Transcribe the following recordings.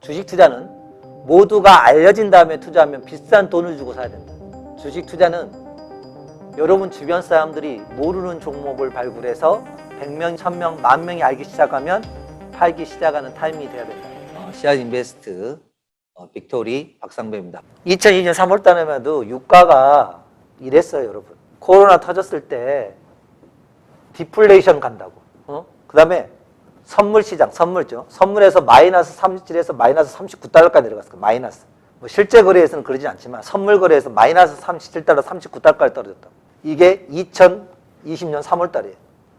주식 투자는 모두가 알려진 다음에 투자하면 비싼 돈을 주고 사야 된다. 주식 투자는 여러분 주변 사람들이 모르는 종목을 발굴해서 100명, 1000명, 만 명이 알기 시작하면 팔기 시작하는 타이밍이 돼야 된다. 어, 시아 인베스트 어, 빅토리 박상배입니다. 2002년 3월 달에만 해도 유가가 이랬어요, 여러분. 코로나 터졌을 때 디플레이션 간다고. 어? 그 다음에 선물 시장, 선물죠. 선물에서 마이너스 37에서 마이너스 39달러까지 내려갔을 거예요. 마이너스. 뭐 실제 거래에서는 그러진 않지만 선물 거래에서 마이너스 37달러, 39달러까지 떨어졌다. 이게 2020년 3월 달이에요.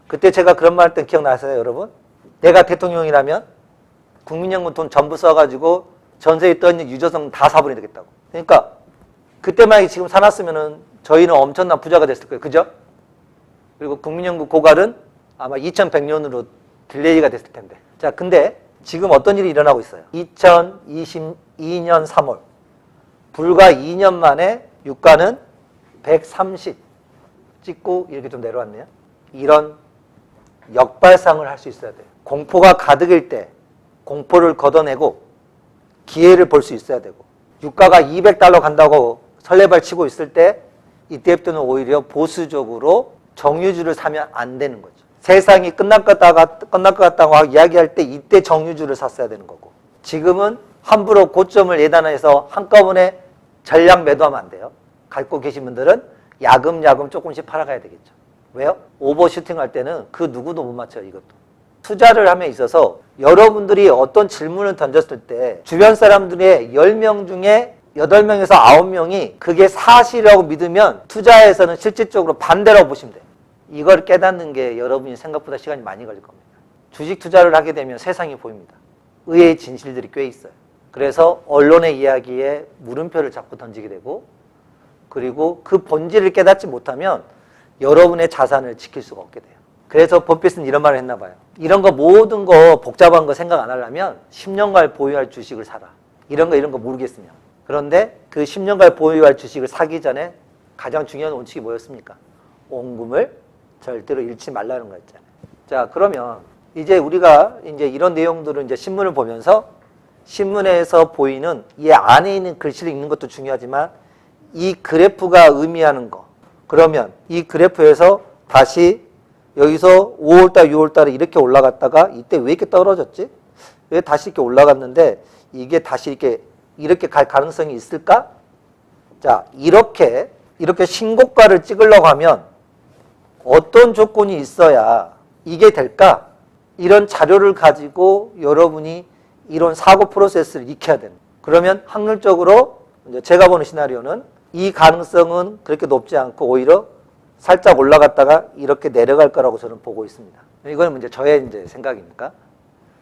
그때 제가 그런 말 했던 기억나세요, 여러분? 내가 대통령이라면 국민연금 돈 전부 써가지고 전세에 떠있는 유저성 다 사버려야 되겠다고. 그러니까 그때만 지금 사놨으면은 저희는 엄청난 부자가 됐을 거예요. 그죠? 그리고 국민연금 고갈은 아마 2100년으로 딜레이가 됐을 텐데. 자, 근데 지금 어떤 일이 일어나고 있어요? 2022년 3월. 불과 2년 만에 유가는 130 찍고 이렇게 좀 내려왔네요. 이런 역발상을 할 수 있어야 돼요. 공포가 가득일 때 공포를 걷어내고 기회를 볼 수 있어야 되고 유가가 200달러 간다고 설레발 치고 있을 때 이때부터는 오히려 보수적으로 정유주를 사면 안 되는 거죠. 세상이 끝날 것 같다가 끝날 것 같다고 이야기할 때 이때 정유주를 샀어야 되는 거고 지금은 함부로 고점을 예단해서 한꺼번에 전량 매도하면 안 돼요. 갖고 계신 분들은 야금야금 조금씩 팔아가야 되겠죠. 왜요? 오버슈팅 할 때는 그 누구도 못 맞춰요, 이것도. 투자를 함에 있어서 여러분들이 어떤 질문을 던졌을 때 주변 사람들의 10명 중에 8명에서 9명이 그게 사실이라고 믿으면 투자에서는 실질적으로 반대라고 보시면 돼요. 이걸 깨닫는 게 여러분이 생각보다 시간이 많이 걸릴 겁니다. 주식 투자를 하게 되면 세상이 보입니다. 의외의 진실들이 꽤 있어요. 그래서 언론의 이야기에 물음표를 자꾸 던지게 되고 그리고 그 본질을 깨닫지 못하면 여러분의 자산을 지킬 수가 없게 돼요. 그래서 버핏은 이런 말을 했나 봐요. 이런 거 모든 거 복잡한 거 생각 안 하려면 10년간 보유할 주식을 사라. 이런 거 이런 거 모르겠으면. 그런데 그 10년간 보유할 주식을 사기 전에 가장 중요한 원칙이 뭐였습니까? 원금을 절대로 잃지 말라는 거였잖아요. 자, 그러면 이제 우리가 이제 이런 내용들을 이제 신문을 보면서 신문에서 보이는 이 안에 있는 글씨를 읽는 것도 중요하지만 이 그래프가 의미하는 거. 그러면 이 그래프에서 다시 여기서 5월달, 6월달에 이렇게 올라갔다가 이때 왜 이렇게 떨어졌지? 왜 다시 이렇게 올라갔는데 이게 다시 이렇게 이렇게 갈 가능성이 있을까? 자, 이렇게 이렇게 신고가를 찍으려고 하면 어떤 조건이 있어야 이게 될까? 이런 자료를 가지고 여러분이 이런 사고 프로세스를 익혀야 되는. 그러면 확률적으로 제가 보는 시나리오는 이 가능성은 그렇게 높지 않고 오히려 살짝 올라갔다가 이렇게 내려갈 거라고 저는 보고 있습니다. 이거는 이제 저의 이제 생각이니까.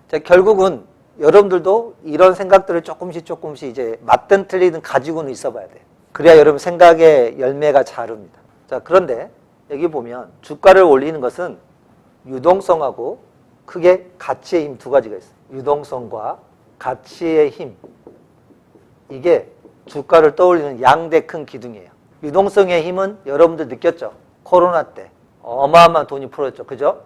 자, 결국은 여러분들도 이런 생각들을 조금씩 조금씩 이제 맞든 틀리든 가지고는 있어 봐야 돼. 그래야 여러분 생각의 열매가 자릅니다. 자, 그런데 여기 보면 주가를 올리는 것은 유동성하고 크게 가치의 힘 두 가지가 있어요. 유동성과 가치의 힘. 이게 주가를 떠올리는 양대 큰 기둥이에요. 유동성의 힘은 여러분들 느꼈죠? 코로나 때 어마어마한 돈이 풀었죠. 그죠?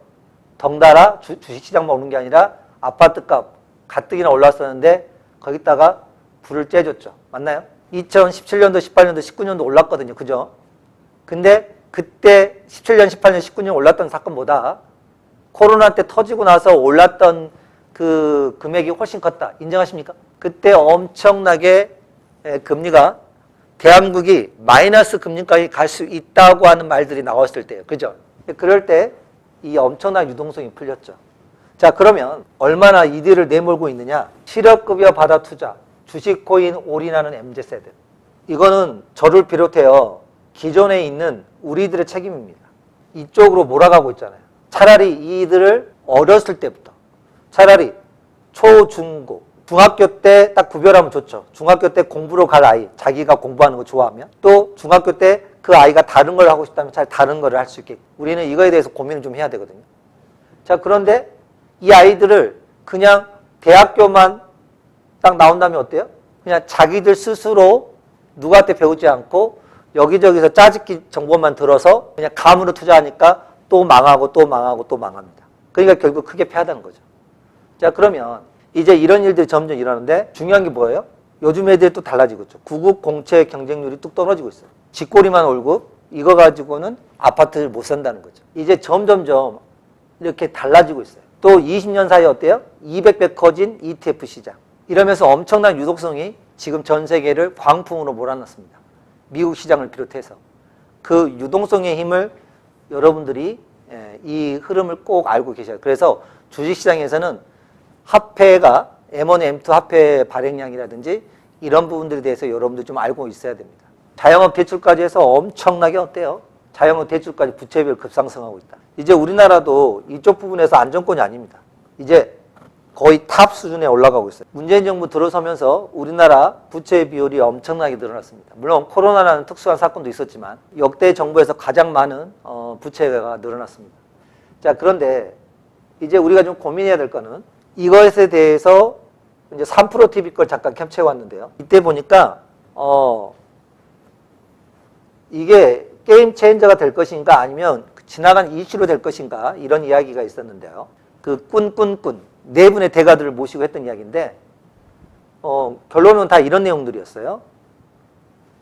덩달아 주, 주식시장만 오는 게 아니라 아파트값 가뜩이나 올랐었는데 거기다가 불을 쬐줬죠. 맞나요? 2017년도, 18년도, 19년도 올랐거든요. 그죠? 근데 그때 17년, 18년, 19년 올랐던 사건보다 코로나 때 터지고 나서 올랐던 그 금액이 훨씬 컸다. 인정하십니까? 그때 엄청나게 예, 금리가 대한국이 마이너스 금리까지 갈 수 있다고 하는 말들이 나왔을 때예요. 그죠? 그럴 때 이 엄청난 유동성이 풀렸죠. 자, 그러면 얼마나 이들을 내몰고 있느냐? 실업급여 받아 투자, 주식 코인 올인하는 MZ세대. 이거는 저를 비롯해요. 기존에 있는 우리들의 책임입니다. 이쪽으로 몰아가고 있잖아요. 차라리 이들을 어렸을 때부터 차라리 초, 중, 고 중학교 때 딱 구별하면 좋죠. 중학교 때 공부로 갈 아이, 자기가 공부하는 거 좋아하면 또 중학교 때 그 아이가 다른 걸 하고 싶다면 잘 다른 거를 할수 있게 우리는 이거에 대해서 고민을 좀 해야 되거든요. 자, 그런데 이 아이들을 그냥 대학교만 딱 나온다면 어때요? 그냥 자기들 스스로 누구한테 배우지 않고 여기저기서 짜집기 정보만 들어서 그냥 감으로 투자하니까 또 망하고 또 망하고 또 망합니다. 그러니까 결국 크게 패하다는 거죠. 자, 그러면 이제 이런 일들이 점점 일어나는데 중요한 게 뭐예요? 요즘 애들이 또 달라지고 있죠. 구급 공채 경쟁률이 뚝 떨어지고 있어요. 쥐꼬리만 월급 이거 가지고는 아파트를 못 산다는 거죠. 이제 점점점 이렇게 달라지고 있어요. 또 20년 사이에 어때요? 200배 커진 ETF 시장. 이러면서 엄청난 유독성이 지금 전 세계를 광풍으로 몰아넣습니다. 미국 시장을 비롯해서. 그 유동성의 힘을 여러분들이 예, 이 흐름을 꼭 알고 계셔야 돼요. 그래서 주식시장에서는 화폐가 M1, M2 화폐 발행량이라든지 이런 부분들에 대해서 여러분들 좀 알고 있어야 됩니다. 자영업 대출까지 해서 엄청나게 어때요? 자영업 대출까지 부채비율 급상승하고 있다. 이제 우리나라도 이쪽 부분에서 안정권이 아닙니다. 이제 거의 탑 수준에 올라가고 있어요. 문재인 정부 들어서면서 우리나라 부채 비율이 엄청나게 늘어났습니다. 물론 코로나라는 특수한 사건도 있었지만 역대 정부에서 가장 많은 어, 부채가 늘어났습니다. 자 그런데 이제 우리가 좀 고민해야 될 거는 이것에 대해서 이제 3프로 TV 걸 잠깐 캡처해 왔는데요. 이때 보니까 어 이게 게임 체인저가 될 것인가 아니면 지나간 이슈로 될 것인가 이런 이야기가 있었는데요. 그 꾼꾼꾼 네 분의 대가들을 모시고 했던 이야기인데 어, 결론은 다 이런 내용들이었어요.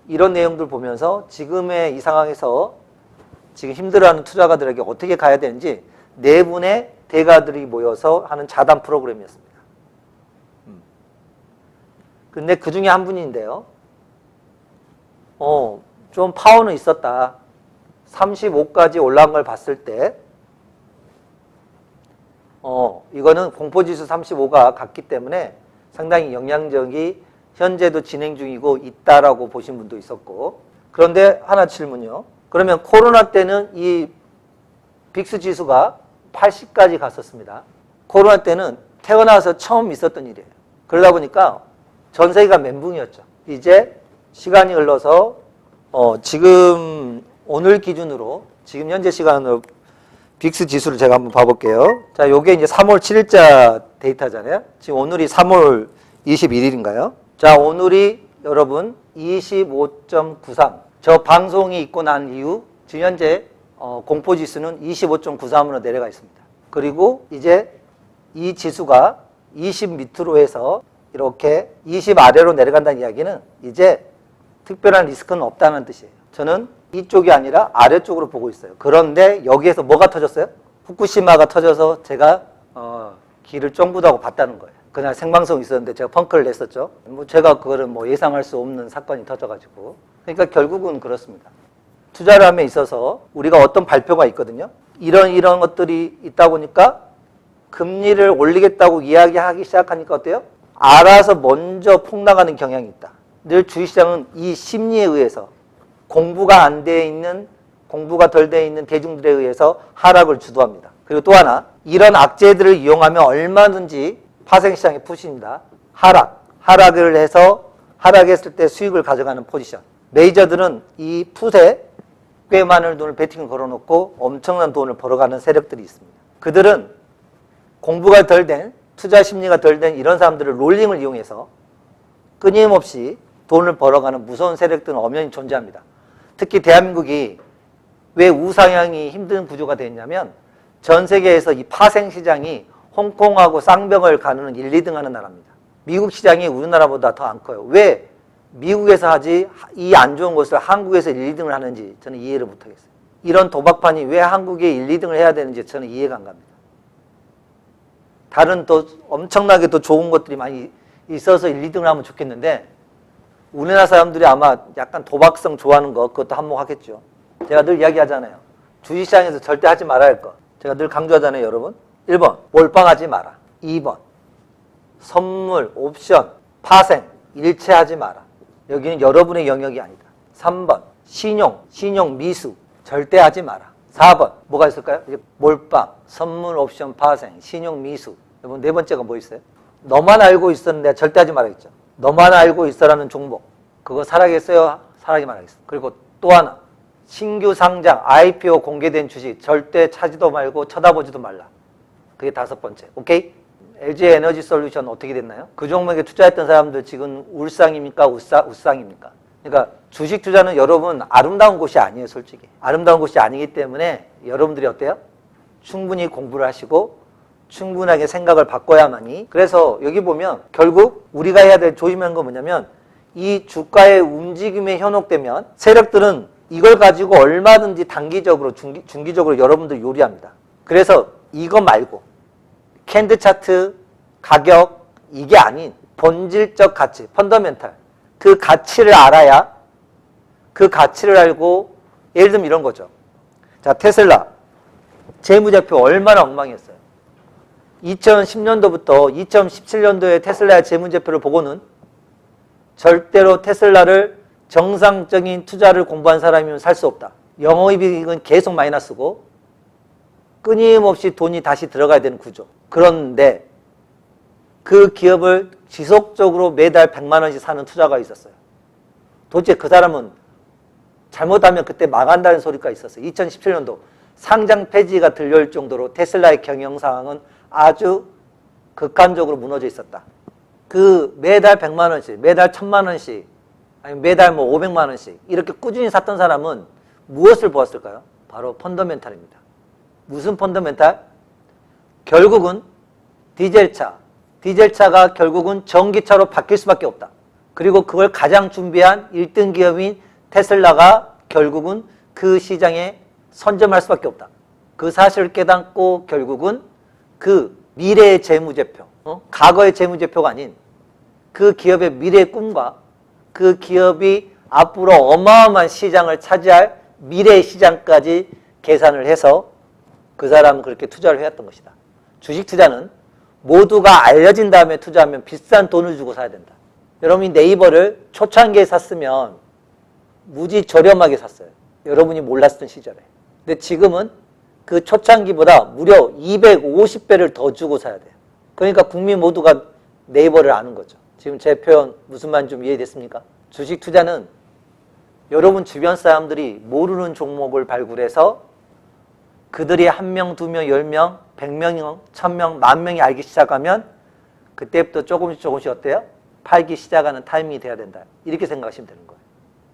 이런 내용들 보면서 지금의 이 상황에서 지금 힘들어하는 투자가들에게 어떻게 가야 되는지 네 분의 대가들이 모여서 하는 자단 프로그램이었습니다. 음. 근데 그 중에 한 분인데요. 어, 좀 파워는 있었다. 35까지 올라간 걸 봤을 때, 어, 이거는 공포지수 35가 같기 때문에 상당히 영향력이 현재도 진행 중이고 있다라고 보신 분도 있었고, 그런데 하나 질문요. 그러면 코로나 때는 이 빅스 지수가 80까지 갔었습니다. 코로나 때는 태어나서 처음 있었던 일이에요. 그러다 보니까 전 세계가 멘붕이었죠. 이제 시간이 흘러서 어, 지금 오늘 기준으로 지금 현재 시간으로 빅스 지수를 제가 한번 봐볼게요. 자, 요게 이제 3월 7일자 데이터잖아요. 지금 오늘이 3월 21일인가요? 자, 오늘이 여러분 25.93. 저 방송이 있고 난 이후 지금 현재 어, 공포 지수는 25.93으로 내려가 있습니다. 그리고 이제 이 지수가 20 밑으로 해서 이렇게 20 아래로 내려간다는 이야기는 이제 특별한 리스크는 없다는 뜻이에요. 저는 이쪽이 아니라 아래쪽으로 보고 있어요. 그런데 여기에서 뭐가 터졌어요? 후쿠시마가 터져서 제가 어, 길을 쫑부다고 봤다는 거예요. 그날 생방송 있었는데 제가 펑크를 냈었죠. 뭐 제가 그거를 뭐 예상할 수 없는 사건이 터져가지고. 그러니까 결국은 그렇습니다. 투자를 함에 있어서 우리가 어떤 발표가 있거든요. 이런 이런 것들이 있다 보니까 금리를 올리겠다고 이야기하기 시작하니까 어때요? 알아서 먼저 폭락하는 경향이 있다. 늘 주식시장은 이 심리에 의해서 공부가 안 돼 있는 공부가 덜 돼 있는 대중들에 의해서 하락을 주도합니다. 그리고 또 하나 이런 악재들을 이용하면 얼마든지 파생시장에 푸십니다. 하락, 하락을 해서 하락했을 때 수익을 가져가는 포지션. 메이저들은 이 풋에 꽤 많은 돈을 베팅을 걸어놓고 엄청난 돈을 벌어가는 세력들이 있습니다. 그들은 공부가 덜 된, 투자 심리가 덜 된 이런 사람들을 롤링을 이용해서 끊임없이 돈을 벌어가는 무서운 세력들은 엄연히 존재합니다. 특히 대한민국이 왜 우상향이 힘든 구조가 됐냐면 전 세계에서 이 파생 시장이 홍콩하고 쌍벽을 가누는 1, 2등 하는 나라입니다. 미국 시장이 우리나라보다 더 안 커요. 왜 미국에서 하지 이 안 좋은 것을 한국에서 1, 2등을 하는지 저는 이해를 못하겠어요. 이런 도박판이 왜 한국에 1, 2등을 해야 되는지 저는 이해가 안 갑니다. 다른 또 엄청나게 또 좋은 것들이 많이 있어서 1, 2등을 하면 좋겠는데 우리나라 사람들이 아마 약간 도박성 좋아하는 거 그것도 한몫하겠죠. 제가 늘 이야기하잖아요. 주식시장에서 절대 하지 말아야 할 것. 제가 늘 강조하잖아요, 여러분. 1번, 몰빵하지 마라. 2번, 선물, 옵션, 파생, 일체하지 마라. 여기는 여러분의 영역이 아니다. 3번, 신용, 신용 미수, 절대 하지 마라. 4번, 뭐가 있을까요? 몰빵, 선물, 옵션, 파생, 신용 미수. 여러분, 네 번째가 뭐 있어요? 너만 알고 있었는데 절대 하지 말아야겠죠. 너만 알고 있어라는 종목. 그거 살아겠어요? 살아기만 하겠어. 그리고 또 하나. 신규 상장, IPO 공개된 주식 절대 차지도 말고 쳐다보지도 말라. 그게 다섯 번째. 오케이? LG 에너지 솔루션 어떻게 됐나요? 그 종목에 투자했던 사람들 지금 울상입니까? 우사, 우상입니까? 그러니까 주식 투자는 여러분 아름다운 곳이 아니에요, 솔직히. 아름다운 곳이 아니기 때문에 여러분들이 어때요? 충분히 공부를 하시고 충분하게 생각을 바꿔야만이 그래서 여기 보면 결국 우리가 해야 될 조심한 건 뭐냐면 이 주가의 움직임에 현혹되면 세력들은 이걸 가지고 얼마든지 단기적으로 중기, 중기적으로 여러분들 요리합니다. 그래서 이거 말고 캔드 차트 가격 이게 아닌 본질적 가치 펀더멘탈 그 가치를 알아야 그 가치를 알고 예를 들면 이런 거죠. 자 테슬라 재무제표 얼마나 엉망이었어요. 2010년도부터 2017년도에 테슬라의 재무제표를 보고는 절대로 테슬라를 정상적인 투자를 공부한 사람이면 살 수 없다. 영업이익은 계속 마이너스고 끊임없이 돈이 다시 들어가야 되는 구조. 그런데 그 기업을 지속적으로 매달 100만 원씩 사는 투자가 있었어요. 도대체 그 사람은 잘못하면 그때 망한다는 소리가 있었어요. 2017년도 상장 폐지가 들려올 정도로 테슬라의 경영 상황은 아주 극단적으로 무너져 있었다. 그 매달 100만 원씩, 매달 1000만 원씩, 아니 매달 뭐 500만 원씩 이렇게 꾸준히 샀던 사람은 무엇을 보았을까요? 바로 펀더멘탈입니다. 무슨 펀더멘탈? 결국은 디젤차, 디젤차가 결국은 전기차로 바뀔 수밖에 없다. 그리고 그걸 가장 준비한 1등 기업인 테슬라가 결국은 그 시장에 선점할 수밖에 없다. 그 사실을 깨닫고 결국은 그 미래의 재무제표, 어? 과거의 재무제표가 아닌 그 기업의 미래의 꿈과 그 기업이 앞으로 어마어마한 시장을 차지할 미래의 시장까지 계산을 해서 그 사람은 그렇게 투자를 해왔던 것이다. 주식 투자는 모두가 알려진 다음에 투자하면 비싼 돈을 주고 사야 된다. 여러분이 네이버를 초창기에 샀으면 무지 저렴하게 샀어요. 여러분이 몰랐던 시절에. 근데 지금은 그 초창기보다 무려 250배를 더 주고 사야 돼요. 그러니까 국민 모두가 네이버를 아는 거죠. 지금 제 표현 무슨 말인지 좀 이해됐습니까? 주식 투자는 여러분 주변 사람들이 모르는 종목을 발굴해서 그들이 한 명, 두 명, 열 명, 백 명, 천 명, 만 명이 알기 시작하면 그때부터 조금씩 조금씩 어때요? 팔기 시작하는 타이밍이 돼야 된다. 이렇게 생각하시면 되는 거예요.